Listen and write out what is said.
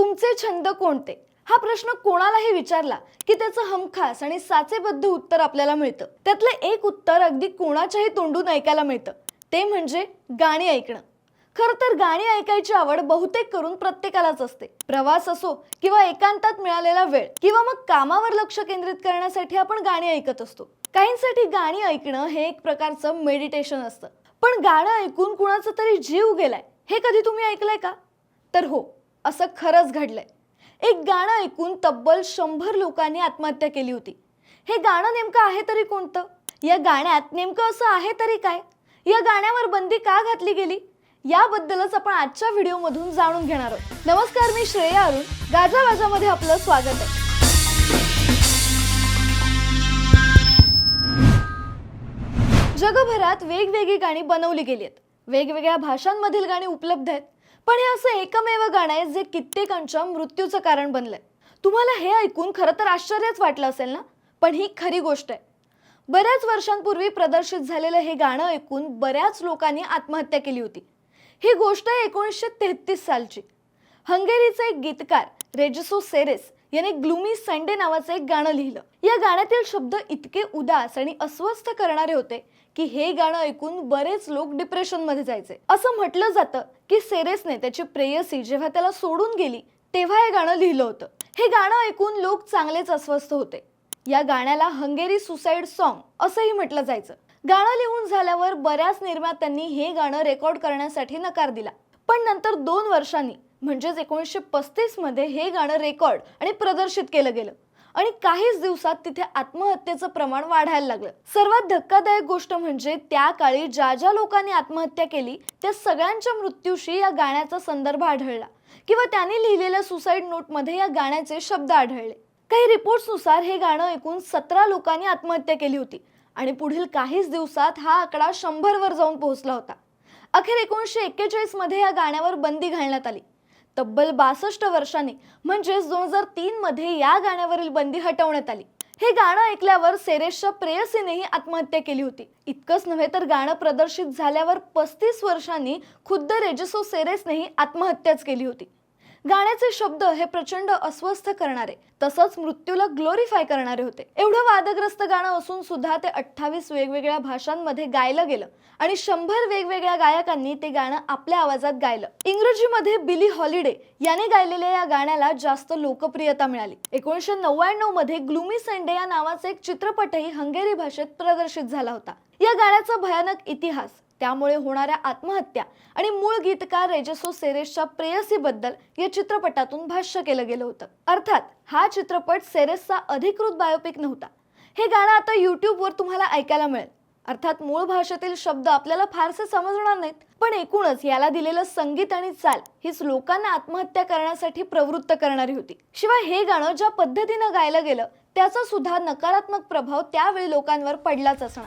तुमचे छंद कोणते? हा प्रश्न कोणालाही विचारला की त्याचं हमखास आणि साचेबद्ध उत्तर आपल्याला मिळतं. त्यातलं एक उत्तर अगदी कोणाच्याही तोंडून ऐकायला मिळतं. ते म्हणजे गाणी ऐकणं. खरं तर गाणी ऐकायची आवड बहुतेक करून प्रत्येकालाच असते. प्रवास असो किंवा एकांतात मिळालेला वेळ किंवा मग कामावर लक्ष केंद्रित करण्यासाठी आपण गाणी ऐकत असतो. काहींसाठी गाणी ऐकणं हे एक प्रकारचं मेडिटेशन असतं. पण गाणं ऐकून कुणाचा तरी जीव गेलाय हे कधी तुम्ही ऐकलंय का? तर हो असं खरंच घडलंय. एक गाणं ऐकून तब्बल शंभर लोकांनी आत्महत्या केली होती. हे गाणं नेमकं आहे तरी कोणतं? या गाण्यात नेमकं असं आहे तरी काय? या गाण्यावर बंदी का घातली गेली? याबद्दलच आपण आजच्या व्हिडिओमधून जाणून घेणार आहोत. नमस्कार मी श्रेया अरुण. गाजावाजामध्ये आपलं स्वागत आहे. जगभरात वेगवेगळी गाणी बनवली गेली आहेत. वेगवेगळ्या भाषांमधील गाणी उपलब्ध आहेत. पण हे असं एकमेव गाणं आहे जे कित्येकांच्या मृत्यूचं कारण बनलंय. तुम्हाला हे ऐकून खरं तर आश्चर्यच वाटलं असेल ना? पण ही खरी गोष्ट आहे. बऱ्याच वर्षांपूर्वी प्रदर्शित झालेलं हे गाणं ऐकून बऱ्याच लोकांनी आत्महत्या केली होती. ही गोष्ट आहे एकोणीसशे तेहतीस सालची. हंगेरीचा एक गीतकार रेजिसो सेरेस याने ग्लुमी संडे नावाचं एक गाणं लिहिलं. या गाण्यातील शब्द इतके उदास आणि अस्वस्थ करणारे होते की हे गाणं ऐकून बरेच लोक डिप्रेशनमध्ये जायचे. असं म्हटलं जातं की सेरेसने त्याची प्रेयसी जेव्हा त्याला सोडून गेली तेव्हा हे गाणं लिहिलं होतं. हे गाणं ऐकून लोक चांगलेच अस्वस्थ होते. या गाण्याला हंगेरी सुसाईड सॉन्ग असंही म्हटलं जायचं. गाणं लिहून झाल्यावर बऱ्याच निर्मात्यांनी हे गाणं रेकॉर्ड करण्यासाठी नकार दिला. पण नंतर दोन वर्षांनी म्हणजेच एकोणीसशे पस्तीसमध्ये हे गाणं रेकॉर्ड आणि प्रदर्शित केलं गेलं. आणि काहीच दिवसात तिथे आत्महत्येचं प्रमाण वाढायला लागलं. सर्वात धक्कादायक गोष्ट म्हणजे त्या काळी ज्या ज्या लोकांनी आत्महत्या केली त्या सगळ्यांच्या मृत्यूशी या गाण्याचा संदर्भ आढळला. किंवा त्यांनी लिहिलेल्या सुसाईड नोटमध्ये या गाण्याचे शब्द आढळले. काही रिपोर्ट्सनुसार हे गाणं ऐकून सतरा लोकांनी आत्महत्या केली होती. आणि पुढील काहीच दिवसात हा आकडा शंभरवर जाऊन पोहोचला होता. अखेर एकोणीसशे एक्केचाळीसमध्ये या गाण्यावर बंदी घालण्यात आली. तब्बल बासष्ट वर्षांनी म्हणजेच दोन हजार तीन मध्ये या गाण्यावरील बंदी हटवण्यात आली. हे गाणं ऐकल्यावर सेरेसच्या प्रेयसीनेही आत्महत्या केली होती. इतकंच नव्हे तर गाणं प्रदर्शित झाल्यावर पस्तीस वर्षांनी खुद्द रेजिसो सेरेसनेही आत्महत्याच केली होती. गाण्याचे शब्द हे प्रचंड अस्वस्थ करणारे तसंच मृत्यूला ग्लोरीफाय करणारे होते. एवढं वादग्रस्त गाणं असून सुद्धा ते अठ्ठावीस वेगवेगळ्या भाषांमध्ये गायलं गेलं आणि शंभर वेगवेगळ्या गायकांनी ते गाणं आपल्या आवाजात गायलं. इंग्रजीमध्ये बिली हॉलिडे याने गायलेल्या या गाण्याला जास्त लोकप्रियता मिळाली. एकोणीसशे नव्याण्णवमध्ये ग्लुमी संडे या नावाचा एक चित्रपटही हंगेरी भाषेत प्रदर्शित झाला होता. या गाण्याचा भयानक इतिहास त्यामुळे होणाऱ्या आत्महत्या आणि मूळ गीतकार रेजसो सेरेसच्या प्रेयसीबद्दल या चित्रपटातून भाष्य केलं गेलं होतं. अर्थात हा चित्रपट सेरेसचा अधिकृत बायोपिक नव्हता. हे गाणं आता युट्यूबवर तुम्हाला ऐकायला मिळेल. अर्थात मूळ भाषेतील शब्द आपल्याला फारसे समजणार नाहीत पण एकूणच याला दिलेलं संगीत आणि चाल हीच लोकांना आत्महत्या करण्यासाठी प्रवृत्त करणारी होती. शिवाय हे गाणं ज्या पद्धतीनं गायलं गेलं त्याचा सुद्धा नकारात्मक प्रभाव त्यावेळी लोकांवर पडलाच असणार.